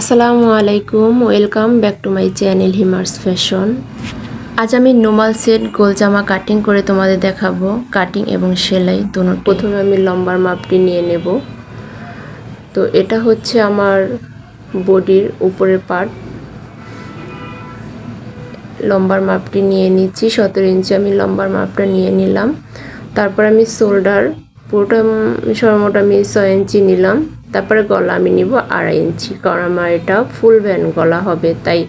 আসসালামু আলাইকুম, welcome back to my channel হিমার্স fashion. আজ আমি নোমাল সেট গোল জামা কাটিং করে তোমাদের দেখাবো, কাটিং এবং সেলাই দুটো প্রথমে আমি লম্বার মাপটি নিয়ে নেব। তো এটা হচ্ছে আমার বডির উপরের পার্ট লম্বার মাপটি নিয়ে নিচ্ছি, সতেরো ইঞ্চি আমি লম্বার মাপটা নিয়ে নিলাম। তারপর আমি শোল্ডার, পুরোটা সর্বমোট আমি ছয় ইঞ্চি নিলাম। তারপরে গলা আমি নিব আড়াই ইঞ্চি। কারণ আমার এটা ফুল ভ্যান গলা হবে, তাই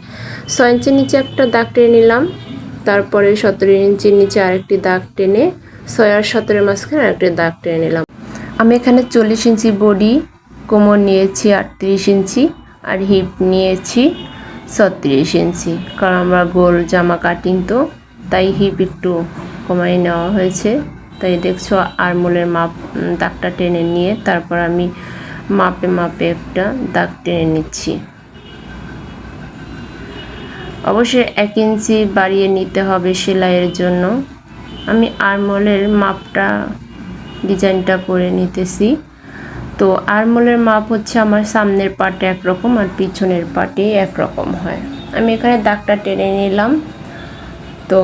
ছয় ইঞ্চির নিচে একটা দাগ টেনে নিলাম। তারপরে সতেরো ইঞ্চির নিচে আরেকটি দাগ টেনে ছয় আর সতেরো মাঝখানে আরেকটি দাগ টেনে নিলাম। আমি এখানে চল্লিশ ইঞ্চি বডি, কোমর নিয়েছি আটত্রিশ ইঞ্চি আর হিপ নিয়েছি ছত্রিশ ইঞ্চি। কারণ আমরা গোল জামা কাটিং তো, তাই হিপ একটু কমাই নেওয়া হয়েছে। তাই দেখছ, আরমোলের মাপ দাগটা টেনে নিয়ে তারপর আমি মাপে মাপে একটা দাগ টেনে নিচ্ছি। অবশ্যই এক ইঞ্চি বাড়িয়ে নিতে হবে সেলাইয়ের জন্য। আমি আরমোলের মাপটা, ডিজাইনটা করে নিতেছি। তো আরমোলের মাপ হচ্ছে আমার সামনের পাটে একরকম আর পিছনের পাটে একরকম হয়। আমি এখানে দাগটা টেনে নিলাম। তো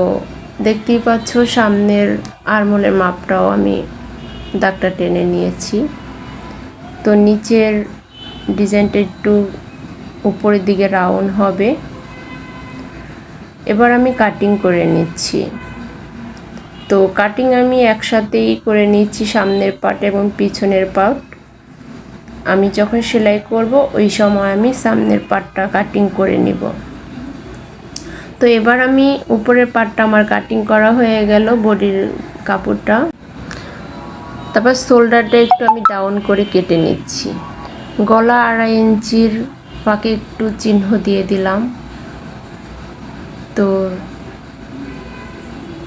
দেখতেই পাচ্ছ সামনের আরমোলের মাপটাও আমি দাগটা টেনে নিয়েছি। তো নিচের ডিজাইনটা একটু উপরের দিকে রাউন্ড হবে। এবার আমি কাটিং করে নিচ্ছি। তো কাটিং আমি একসাথেই করে নিচ্ছি সামনের পার্ট এবং পিছনের পার্ট আমি যখন সেলাই করব, ওই সময় আমি সামনের পার্টটা কাটিং করে নিব। তো এবার আমি উপরের পার্টটা আমার কাটিং করা হয়ে গেল বডির কাপড়টা। তারপর শোল্ডারটা একটু আমি ডাউন করে কেটে নিচ্ছি। গলা আড়াই ইঞ্চির ফাঁকে একটু চিহ্ন দিয়ে দিলাম। তো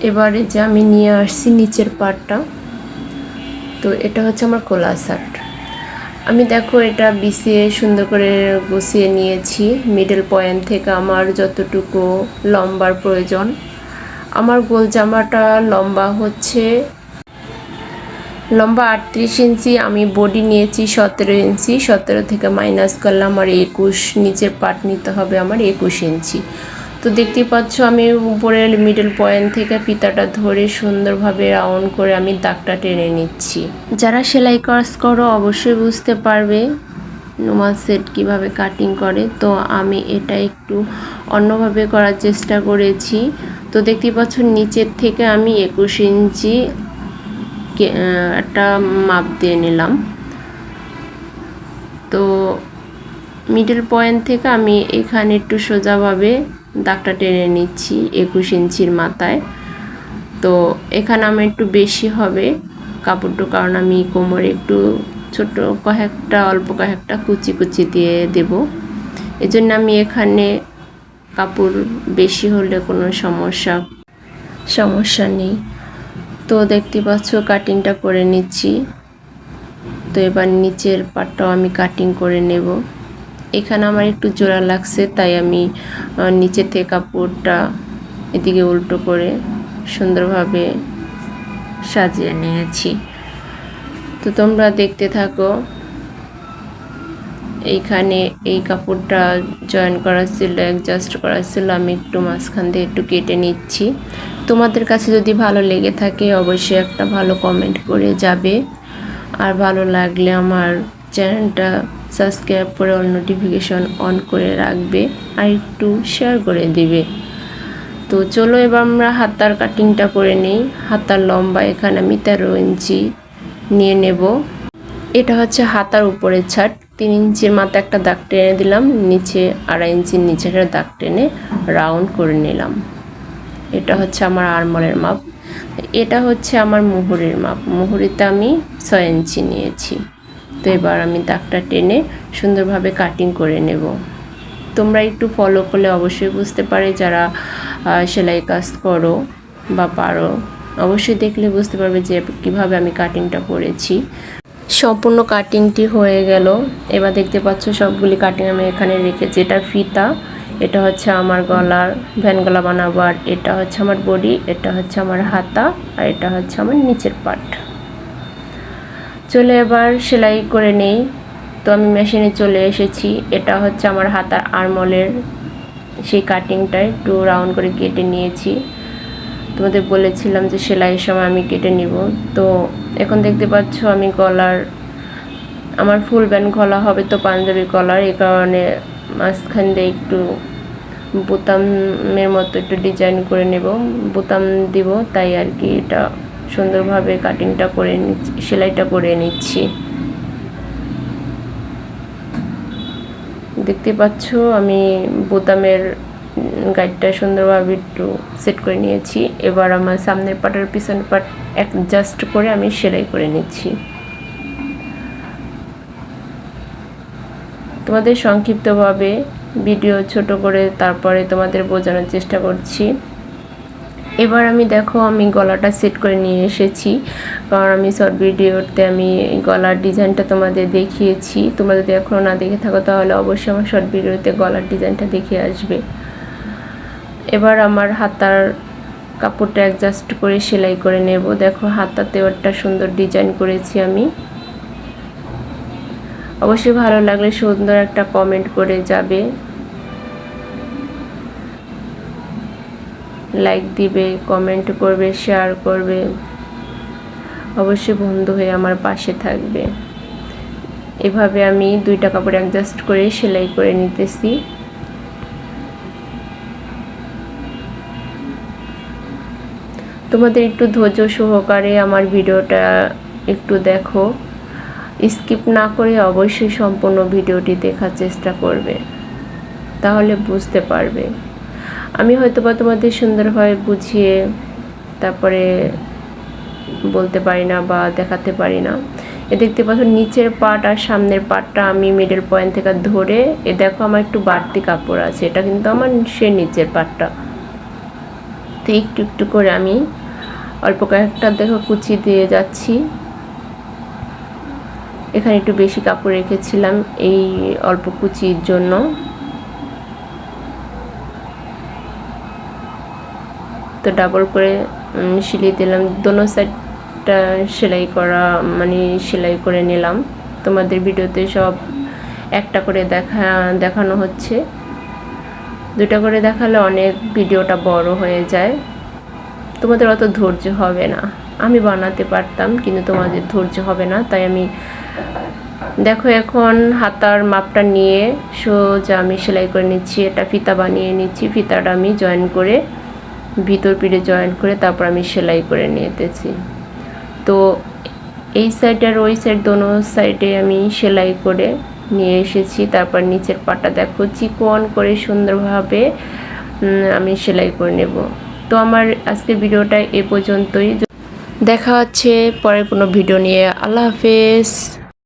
এবারে যে আমি নিয়ে আসছি নিচের পার্টটা তো এটা হচ্ছে আমার কোলা শার্ট। আমি দেখো এটা বিছিয়ে সুন্দর করে গুছিয়ে নিয়েছি। মিডল পয়েন্ট থেকে আমার যতটুকু লম্বার প্রয়োজন। আমার গোল জামাটা লম্বা হচ্ছে লম্বা আটত্রিশ ইঞ্চি, আমি বডি নিয়েছি সতেরো ইঞ্চি, সতেরো থেকে মাইনাস করলাম আমার একুশ, নিচের পাট নিতে হবে আমার একুশ ইঞ্চি। তো দেখতেই পাচ্ছ, আমি উপরের মিডল পয়েন্ট থেকে ফিতাটা ধরে সুন্দরভাবে রাউন্ড করে আমি দাগটা টেনে নিচ্ছি। যারা সেলাই কাজ করো, অবশ্যই বুঝতে পারবে নোমাল সেট কীভাবে কাটিং করে। তো আমি এটা একটু অন্যভাবে করার চেষ্টা করেছি। তো দেখতেই পাচ্ছ, নিচের থেকে আমি একুশ ইঞ্চি একটা মাপ দিয়ে নিলাম। তো মিডল পয়েন্ট থেকে আমি এখানে একটু সোজাভাবে দাগটা টেনে নিচ্ছি একুশ ইঞ্চির মাথায়। তো এখানে আমার একটু বেশি হবে কাপড়টা, কারণ আমি কোমরে একটু ছোট কয়েকটা, অল্প কয়েকটা কুচি কুচি দিয়ে দেব। এজন্য আমি এখানে কাপড় বেশি হলে কোনো সমস্যা সমস্যা নেই। তো দেখতে পাচ্ছ কাটিংটা করে নিচ্ছি। তো এবার নিচের পাটটাও আমি কাটিং করে নেব। এখানে আমার একটু জোড়া লাগছে, তাই আমি নিচে থেকে কাপড়টা এদিকে উল্টো করে সুন্দরভাবে সাজিয়ে নিয়েছি। তো তোমরা দেখতে থাকো। এইখানে এই কাপড়টা জয়েন করা ছিল অ্যাডজাস্ট করা ছিল। আমি একটু মাঝখান দিয়ে একটু কেটে নিচ্ছি। তোমাদের কাছে যদি ভালো লেগে থাকে, অবশ্যই একটা ভালো কমেন্ট করে যাবে। আর ভালো লাগলে আমার চ্যানেলটা সাবস্ক্রাইব করে অল নোটিফিকেশন অন করে রাখবে আর একটু শেয়ার করে দিবে। তো চলো এবার আমরা হাতার কাটিংটা করে নিই। হাতার লম্বা এখানে আমি তেরো ইঞ্চি নিয়ে নেব। এটা হচ্ছে হাতার উপরের ছাট তিন ইঞ্চির মাথা একটা দাগ টেনে দিলাম, নিচে আড়াই ইঞ্চির নিচে একটা দাগ টেনে রাউন্ড করে নিলাম। এটা হচ্ছে আমার আরমলের মাপ। এটা হচ্ছে আমার মুহুরির মাপ। মুহুরিতে আমি ছয় ইঞ্চি নিয়েছি। তো এবার আমি দাগটা টেনে সুন্দরভাবে কাটিং করে নেব। তোমরা একটু ফলো করলে অবশ্যই বুঝতে পারে যারা সেলাই কাজ করো বা পারো, অবশ্যই দেখলে বুঝতে পারবে যে কীভাবে আমি কাটিংটা করেছি। সম্পূর্ণ কাটিংটি হয়ে গেল। এবার দেখতে পাচ্ছ সবগুলি কাটিং আমি এখানে রেখেছি এটা ফিতা, এটা হচ্ছে আমার গলার ভ্যান গলা বানাবো আর এটা হচ্ছে আমার বডি এটা হচ্ছে আমার হাতা আর এটা হচ্ছে আমার নিচের পার্ট চলে এবার সেলাই করে নেই। তো আমি মেশিনে চলে এসেছি। এটা হচ্ছে আমার হাতার আরমলের সেই কাটিংটা একটু রাউন্ড করে কেটে নিয়েছি। তোমাদের বলেছিলাম যে সেলাইয়ের সময় আমি কেটে নিব। তো এখন দেখতে পাচ্ছ আমি গলার, আমার ফুল ব্যান্ড গলা হবে তো পাঞ্জাবি কলার এই কারণে মাঝখান দিয়ে একটু বোতামের মতো একটু ডিজাইন করে নেব, বোতাম দিব, তাই আর কি এটা সুন্দরভাবে কাটিংটা করে নিচ্ছি, সেলাইটা করে নিচ্ছি। দেখতে পাচ্ছ আমি বোতামের গাইডটা সুন্দরভাবে একটু সেট করে নিয়েছি। এবার আমার সামনের পাটের পিছনের পাট অ্যাডজাস্ট করে আমি সেলাই করে নিচ্ছি। তোমাদের সংক্ষিপ্তভাবে ভিডিও ছোট করে তারপরে তোমাদের বোঝানোর চেষ্টা করছি। এবার আমি দেখো আমি গলাটা সেট করে নিয়ে এসেছি। কারণ আমি শর্ট ভিডিওতে আমি গলার ডিজাইনটা তোমাদের দেখিয়েছি। তোমরা যদি এখনও না দেখে থাকো তাহলে অবশ্যই আমার শর্ট ভিডিওতে গলার ডিজাইনটা দেখে আসবে। এবার আমার হাতার কাপড়টা অ্যাডজাস্ট করে সেলাই করে নেব। দেখো হাতাতেও একটা সুন্দর ডিজাইন করেছি আমি। অবশ্যই ভালো লাগলে সুন্দর একটা কমেন্ট করে যাবে। লাইক দিবে কমেন্ট করবে শেয়ার করবে। অবশ্যই বন্ধু হয়ে আমার পাশে থাকবে। এভাবে আমি দুইটা কাপড় অ্যাডজাস্ট করে সেলাই করে নিতেছি। তোমাদের একটু ধৈর্য সহকারে আমার ভিডিওটা একটু দেখো। স্কিপ না করে অবশ্যই সম্পূর্ণ ভিডিওটি দেখার চেষ্টা করবে, তাহলে বুঝতে পারবে। আমি হয়তো বা তোমাদের সুন্দরভাবে বুঝিয়ে তারপরে বলতে পারি না বা দেখাতে পারি না। এ দেখতে পাচ্ছ, নিচের পাট আর সামনের পাটটা আমি মিডল পয়েন্ট থেকে ধরে, এ দেখো আমার একটু বাড়তি কাপড় আছে, এটা কিন্তু আমার সে নিচের পাটটা। তো একটু একটু করে আমি অল্প কয়েকটা দেখো কুচি দিয়ে যাচ্ছি। এখানে একটু বেশি কাপড় রেখেছিলাম এই অল্প কুচির জন্য। তো ডাবল করে সিলিয়ে দিলাম। দোনো সাইডটা সেলাই করা মানে সেলাই করে নিলাম। তোমাদের ভিডিওতে সব একটা করে দেখা, দেখানো হচ্ছে। দুটা করে দেখালে অনেক ভিডিওটা বড় হয়ে যায়। তোমাদের অত ধৈর্য হবে না। আমি বানাতে পারতাম, কিন্তু তোমাদের ধৈর্য হবে না, তাই আমি দেখো এখন হাতার মাপটা নিয়ে সোজা আমি সেলাই করে নিচ্ছি এটা ফিতা বানিয়ে নিচ্ছি, ফিতাটা আমি জয়েন করে ভিতর পিঠে জয়েন করে তারপর আমি সেলাই করে নিতেছি। তো এই সাইড আর ওই সাইড দোনো সাইডে আমি সেলাই করে নিয়ে এসেছি, তারপর নিচের পাটা দেখো চিকন করে সুন্দরভাবে আমি সেলাই করে নেব। তো আমার আজকের ভিডিওটা এ পর্যন্তই। দেখা হচ্ছে পরের কোনো ভিডিও নিয়ে। আল্লাহ হাফেজ।